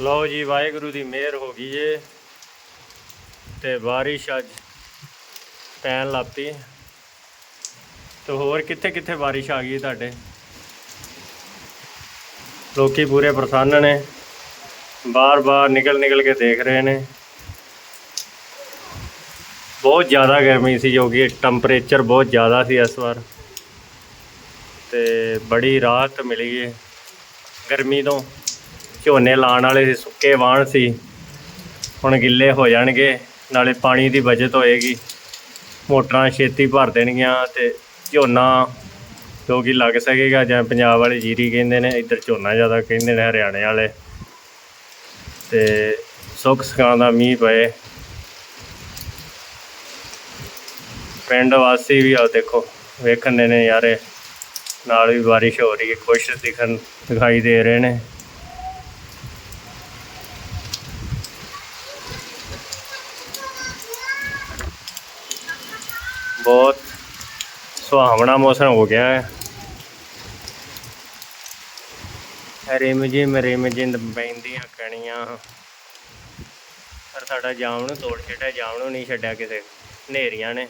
ਲਓ ਜੀ, ਵਾਹਿਗੁਰੂ ਦੀ ਮਿਹਰ ਹੋ ਗਈ ਏ ਤੇ ਬਾਰਿਸ਼ ਅੱਜ ਪੈਣ ਲੱਪੀ ਤੇ ਹੋਰ ਕਿੱਥੇ ਕਿੱਥੇ ਬਾਰਿਸ਼ ਆ ਗਈ ਤੁਹਾਡੇ? ਲੋਕੀ ਪੂਰੇ ਪ੍ਰਸੰਨ ਨੇ। ਬਾਰ-ਬਾਰ ਨਿਕਲ ਨਿਕਲ ਕੇ ਦੇਖ ਰਹੇ ਨੇ। ਬਹੁਤ ਜ਼ਿਆਦਾ ਗਰਮੀ ਸੀ ਜੋ ਕਿ ਟੈਂਪਰੇਚਰ ਬਹੁਤ ਜ਼ਿਆਦਾ ਸੀ ਇਸ ਵਾਰ। ਤੇ ਬੜੀ ਰਾਹਤ ਮਿਲੀ ਏ ਗਰਮੀ ਤੋਂ। ਝੋਨੇ ਲਾਉਣ ਵਾਲੇ ਸੀ, ਸੁੱਕੇ ਵਾਣ ਸੀ। ਹੁਣ ਗਿੱਲੇ ਹੋ ਜਾਣਗੇ, ਨਾਲੇ ਪਾਣੀ ਦੀ ਬਚਤ ਹੋਏਗੀ। ਮੋਟਰਾਂ ਛੇਤੀ ਭਰ ਦੇਣਗੀਆਂ ਤੇ ਝੋਨਾ ਜੋ ਕਿ ਲੱਗ ਸਕੇਗਾ ਜਾਂ ਪੰਜਾਬ ਵਾਲੇ ਜੀਰੀ ਕਹਿੰਦੇ ਨੇ, ਇੱਧਰ ਝੋਨਾ ਜ਼ਿਆਦਾ ਕਹਿੰਦੇ ਨੇ, ਹਰਿਆਣੇ ਵਾਲੇ। ਤੇ ਸੁੱਖ ਸਕਾਂ ਦਾ ਮੀਂਹ ਪਏ। ਪਿੰਡ ਵਾਸੀ ਵੀ ਆ ਦੇਖੋ, ਵੇਖਣ ਨੇ ਯਾਰੇ। ਨਾਲ ਵੀ ਬਾਰਿਸ਼ ਹੋ ਰਹੀ ਹੈ, ਖੁਸ਼ ਦਿਖਣ, ਦਿਖਾਈ ਦੇ ਰਹੇ ਨੇ। ਬਹੁਤ ਸੁਹਾਵਣਾ ਮੌਸਮ ਹੋ ਗਿਆ ਹੈ। ਰਿਮ ਜਿਮ ਰਿਮ ਜਿੰਦ ਪੈਂਦੀਆਂ ਕਣੀਆਂ। ਪਰ ਸਾਡਾ ਜਾਮ ਨੂੰ ਤੋੜ ਛੱਡਿਆ ਜਾਮ ਨੂੰ ਨਹੀਂ ਛੱਡਿਆ ਕਿਸੇ ਹਨੇਰੀਆਂ ਨੇ।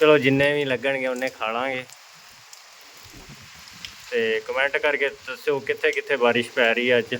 ਚਲੋ ਜਿੰਨੇ ਵੀ ਲੱਗਣਗੇ ਉਹਨੇ ਖਾ ਲਾਂਗੇ। ਤੇ ਕਮੈਂਟ ਕਰਕੇ ਦੱਸਿਓ ਕਿੱਥੇ ਕਿੱਥੇ ਬਾਰਿਸ਼ ਪੈ ਰਹੀ ਹੈ ਅੱਜ।